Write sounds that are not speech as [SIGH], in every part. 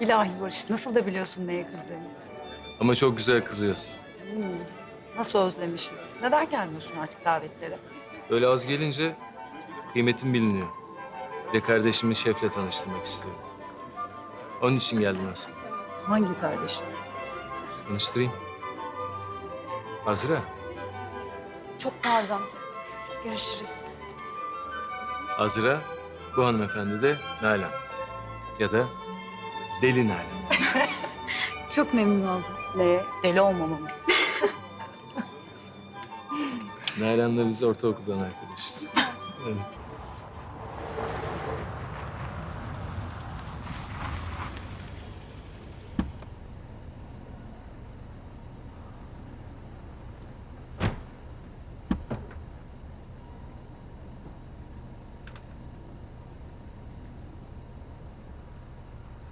İlahi Barış nasıl da biliyorsun neye kızdığını. Ama çok güzel kızıyorsun. Nasıl özlemişiz. Neden gelmiyorsun artık davetlere? Öyle az gelince kıymetim biliniyor. De kardeşimi şefle tanıştırmak istiyorum. Onun için geldim aslında. Hangi kardeşin? Tanıştırayım. Azra. Çok pardon. Görüşürüz. Azra, bu hanımefendi de Nalan. Ya da Deli Nalan. [LAUGHS] Çok memnun oldum. Ne? Deli olmamam. Nalan'la biz ortaokuldan arkadaşız. Evet.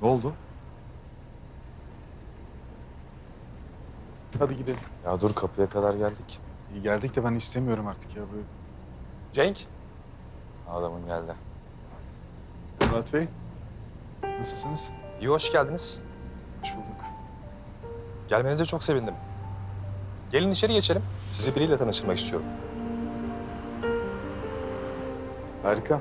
Ne oldu? Hadi gidelim. Ya dur kapıya kadar geldik. İyi geldik de ben istemiyorum artık ya. Böyle. Cenk. Adamın geldi. Murat Bey. Nasılsınız? İyi hoş geldiniz. Hoş bulduk. Gelmenize çok sevindim. Gelin içeri geçelim. Sizi biriyle tanıştırmak istiyorum. Harika.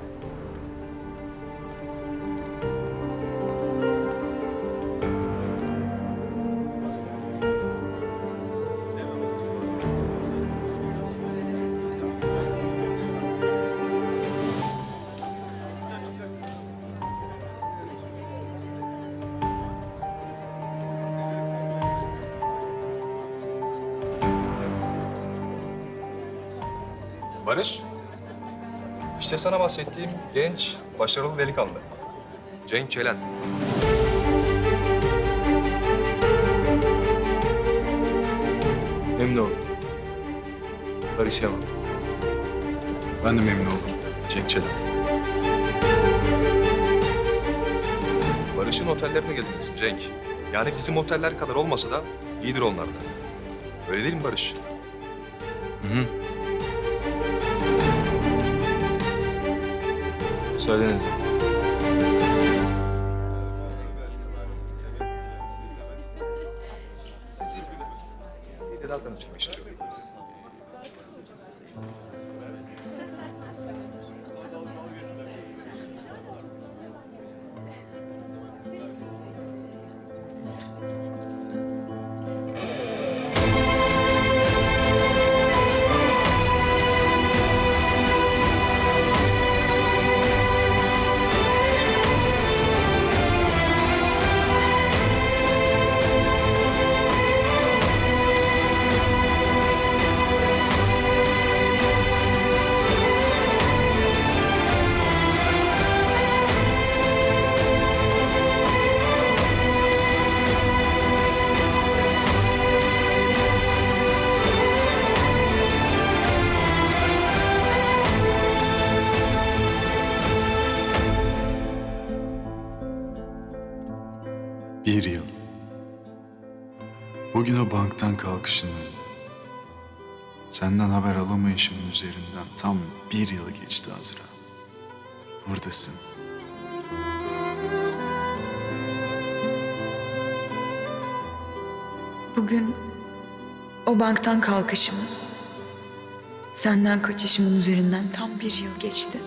Barış. İşte sana bahsettiğim genç, başarılı delikanlı. Cenk Çelen. Memnun oldum. Barışamam. Ben de memnun oldum. Cenk Çelen. Barış'ın otellerine gezmelisin Cenk. Yani bizim oteller kadar olmasa da iyidir onlar da. Öyle değil mi Barış? Hı hı. Müsaadenizle. Daha tanışmak istiyorum. Bugün o banktan kalkışının, senden haber alamayışımın üzerinden tam bir yıl geçti Azra. Buradasın. Bugün o banktan kalkışımın, senden kaçışımın üzerinden tam bir yıl geçti.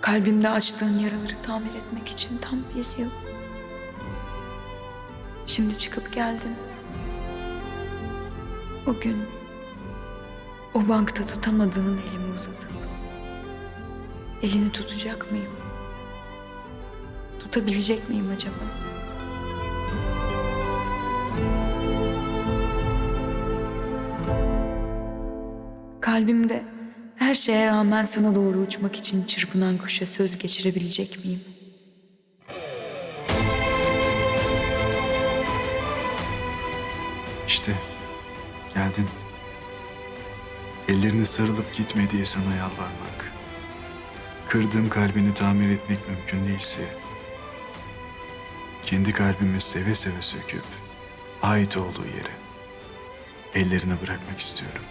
Kalbimde açtığın yaraları tamir etmek için tam bir yıl. Şimdi çıkıp geldin. O gün o bankta tutamadığın elimi uzatıp elini tutacak mıyım? Tutabilecek miyim acaba? Kalbimde her şeye rağmen sana doğru uçmak için çırpınan kuşa söz geçirebilecek miyim? İşte geldin. Ellerini sarılıp gitme diye sana yalvarmak. Kırdığım kalbini tamir etmek mümkün değilse... ...kendi kalbimi seve seve söküp... ...ait olduğu yere... ...ellerine bırakmak istiyorum.